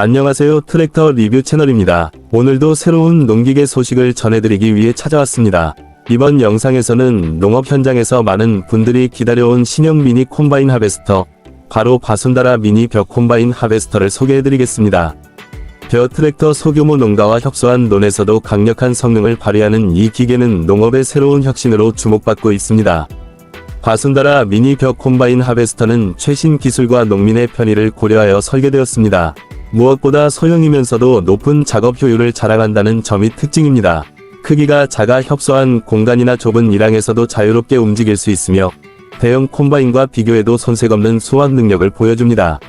안녕하세요 트랙터 리뷰 채널입니다. 오늘도 새로운 농기계 소식을 전해드리기 위해 찾아왔습니다. 이번 영상에서는 농업 현장에서 많은 분들이 기다려온 신형 미니 콤바인 하베스터, 바로 바순다라 미니 벽 콤바인 하베스터를 소개해드리겠습니다. 벼 트랙터 소규모 농가와 협소한 논에서도 강력한 성능을 발휘하는 이 기계는 농업의 새로운 혁신으로 주목받고 있습니다. 바순다라 미니 벽 콤바인 하베스터는 최신 기술과 농민의 편의를 고려하여 설계되었습니다. 무엇보다 소형이면서도 높은 작업 효율을 자랑한다는 점이 특징입니다. 크기가 작아 협소한 공간이나 좁은 일항에서도 자유롭게 움직일 수 있으며 대형 콤바인과 비교해도 손색 없는 수확 능력을 보여줍니다.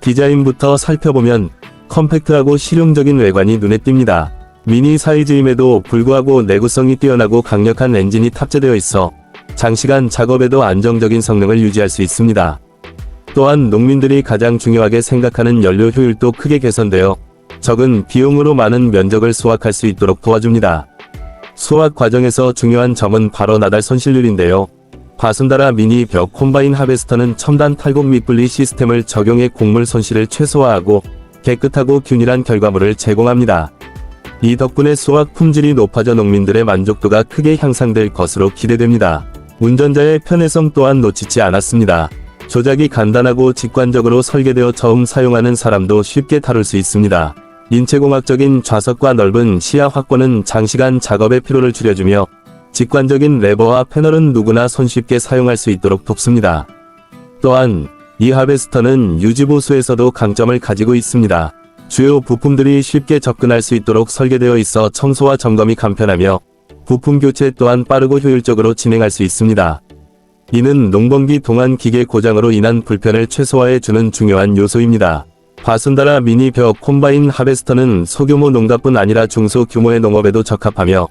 디자인부터 살펴보면 컴팩트하고 실용적인 외관이 눈에 띕니다. 미니 사이즈임에도 불구하고 내구성이 뛰어나고 강력한 엔진이 탑재되어 있어 장시간 작업에도 안정적인 성능을 유지할 수 있습니다. 또한 농민들이 가장 중요하게 생각하는 연료 효율도 크게 개선되어 적은 비용으로 많은 면적을 수확할 수 있도록 도와줍니다. 수확 과정에서 중요한 점은 바로 나달 손실률인데요. 바순다라 미니 벽 콤바인 하베스터는 첨단 탈곡 밑분리 시스템을 적용해 곡물 손실을 최소화하고 깨끗하고 균일한 결과물을 제공합니다. 이 덕분에 수확 품질이 높아져 농민들의 만족도가 크게 향상될 것으로 기대됩니다. 운전자의 편의성 또한 놓치지 않았습니다. 조작이 간단하고 직관적으로 설계되어 처음 사용하는 사람도 쉽게 다룰 수 있습니다. 인체공학적인 좌석과 넓은 시야 확보는 장시간 작업의 피로를 줄여주며 직관적인 레버와 패널은 누구나 손쉽게 사용할 수 있도록 돕습니다. 또한 이 하베스터는 유지보수에서도 강점을 가지고 있습니다. 주요 부품들이 쉽게 접근할 수 있도록 설계되어 있어 청소와 점검이 간편하며 부품 교체 또한 빠르고 효율적으로 진행할 수 있습니다. 이는 농번기 동안 기계 고장으로 인한 불편을 최소화해 주는 중요한 요소입니다. 바순다라 미니 벽 콤바인 하베스터는 소규모 농가뿐 아니라 중소규모의 농업에도 적합하며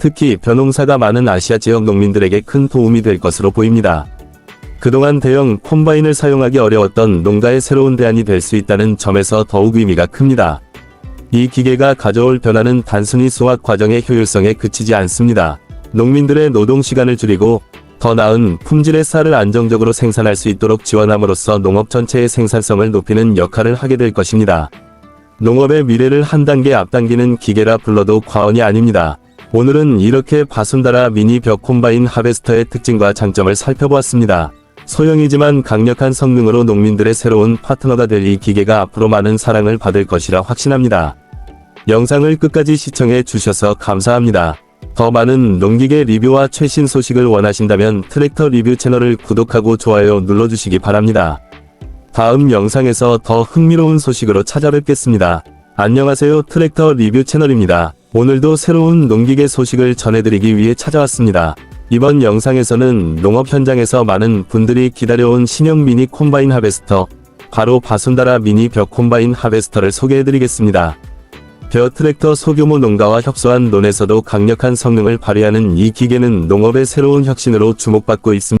특히 벼농사가 많은 아시아 지역 농민들에게 큰 도움이 될 것으로 보입니다. 그동안 대형 콤바인을 사용하기 어려웠던 농가의 새로운 대안이 될 수 있다는 점에서 더욱 의미가 큽니다. 이 기계가 가져올 변화는 단순히 수확 과정의 효율성에 그치지 않습니다. 농민들의 노동 시간을 줄이고 더 나은 품질의 쌀을 안정적으로 생산할 수 있도록 지원함으로써 농업 전체의 생산성을 높이는 역할을 하게 될 것입니다. 농업의 미래를 한 단계 앞당기는 기계라 불러도 과언이 아닙니다. 오늘은 이렇게 바순다라 미니 벽 콤바인 하베스터의 특징과 장점을 살펴보았습니다. 소형이지만 강력한 성능으로 농민들의 새로운 파트너가 될 이 기계가 앞으로 많은 사랑을 받을 것이라 확신합니다. 영상을 끝까지 시청해 주셔서 감사합니다. 더 많은 농기계 리뷰와 최신 소식을 원하신다면 트랙터 리뷰 채널을 구독하고 좋아요 눌러주시기 바랍니다. 다음 영상에서 더 흥미로운 소식으로 찾아뵙겠습니다. 안녕하세요 트랙터 리뷰 채널입니다. 오늘도 새로운 농기계 소식을 전해드리기 위해 찾아왔습니다. 이번 영상에서는 농업 현장에서 많은 분들이 기다려온 신형 미니 콤바인 하베스터, 바로 바순다라 미니 벽 콤바인 하베스터를 소개해드리겠습니다. 벼 트랙터 소규모 농가와 협소한 논에서도 강력한 성능을 발휘하는 이 기계는 농업의 새로운 혁신으로 주목받고 있습니다.